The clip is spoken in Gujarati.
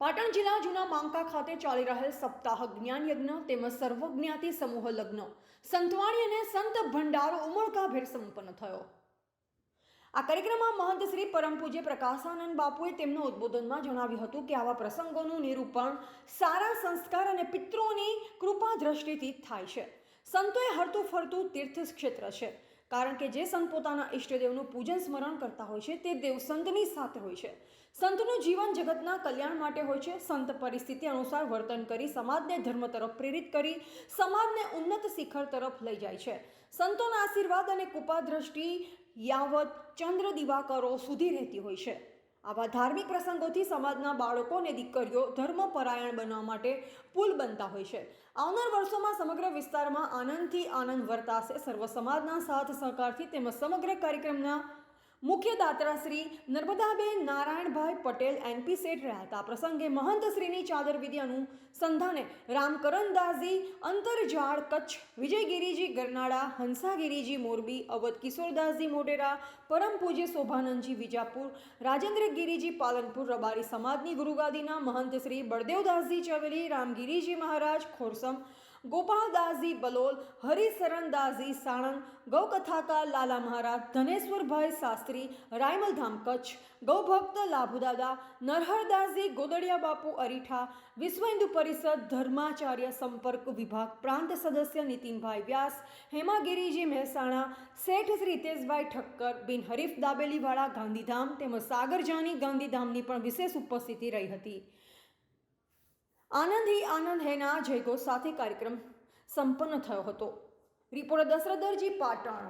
પાટણ જિલ્લા જૂના માંકા ખાતે ચાલી રહેલ સપ્તાહ જ્ઞાન યજ્ઞ તેમજ સર્વજ્ઞાતિ સમૂહ લગ્ન. સંતવાણી અને સંત ભંડારો ઉમળકાભેર સંપન્ન થયો. આ કાર્યક્રમમાં મહંત શ્રી પરમ પૂજ્ય પ્રકાશાનંદ બાપુએ તેમના ઉદ્બોધનમાં જણાવ્યું હતું કે આવા પ્રસંગોનું નિરૂપણ સારા સંસ્કાર અને પિતૃઓની કૃપા દ્રષ્ટિથી થાય છે. સંતોએ હરતું ફરતું તીર્થ ક્ષેત્ર છે. કારણ કે જે સંત પોતાના ઈષ્ટદેવનું પૂજન સ્મરણ કરતા હોય છે, તે દેવ સંતની સાથે હોય છે. સંતનું જીવન જગતના કલ્યાણ માટે હોય છે. સંત પરિસ્થિતિ અનુસાર વર્તન કરી, સમાજને ધર્મ તરફ પ્રેરિત કરી, સમાજને ઉન્નત શિખર તરફ લઈ જાય છે. સંતોના આશીર્વાદ અને કૃપા દ્રષ્ટિ યાવત ચંદ્ર દિવાકરો સુધી રહેતી હોય છે. આવા ધાર્મિક પ્રસંગોથી સમાજના બાળકો અને દીકરીઓ ધર્મપરાયણ બનવા માટે પુલ બનતા હોય છે. આવનાર વર્ષોમાં સમગ્ર વિસ્તારમાં આનંદથી આનંદ વર્તાશે. સર્વ સમાજના સાથ સહકારથી તેમજ સમગ્ર કાર્યક્રમના મુખ્ય દાત્રા શ્રી નર્મદાબેન નારાયણભાઈ પટેલ એનપી સેઠ રહ્યા હતા. પ્રસંગે મહંત શ્રીની ચાદર વિદ્યાનું સંધાને રામકરણદાસજી, અંતરજાળ કચ્છ, વિજયગીરીજી ગરનાળા, હંસાગીરીજી મોરબી, અવધ કિશોરદાસજી મોઢેરા, પરમ પૂજ્ય શોભાનંદજી વિજાપુર રાજેન્દ્ર ગિરિજી પાલનપુર, રબારી સમાજની ગુરુગાદીના મહંત શ્રી બળદેવદાસજી ચવેલી, રામગીરીજી મહારાજ, ખોરસમ ગોપાલદાસજી બલોલ, હરિશરણદાસજી સાણંદ ગૌકથાકાર લાલા મહારાજ, ધનેશ્વરભાઈ શાસ્ત્રી, રાયમલધામ કચ્છ, ગૌભક્ત લાભુદાદા, નરહરદાસજી ગોદડિયા બાપુ અરીઠા, વિશ્વ હિન્દુ પરિષદ ધર્માચાર્ય સંપર્ક વિભાગ પ્રાંત સદસ્ય નીતિનભાઈ વ્યાસ, હેમાગીરીજી મહેસાણા, શેઠ શ્રી હિતેશભાઈ ઠક્કર, બિન હરીફ દાબેલીવાળા ગાંધીધામ તેમજ સાગરજાની ગાંધીધામની પણ વિશેષ ઉપસ્થિતિ રહી હતી. આનંદ હી આનંદ હેના જયઘોષ સાથે કાર્યક્રમ સંપન્ન થયો હતો. રિપોર્ટર દશરથરજી પાટણ.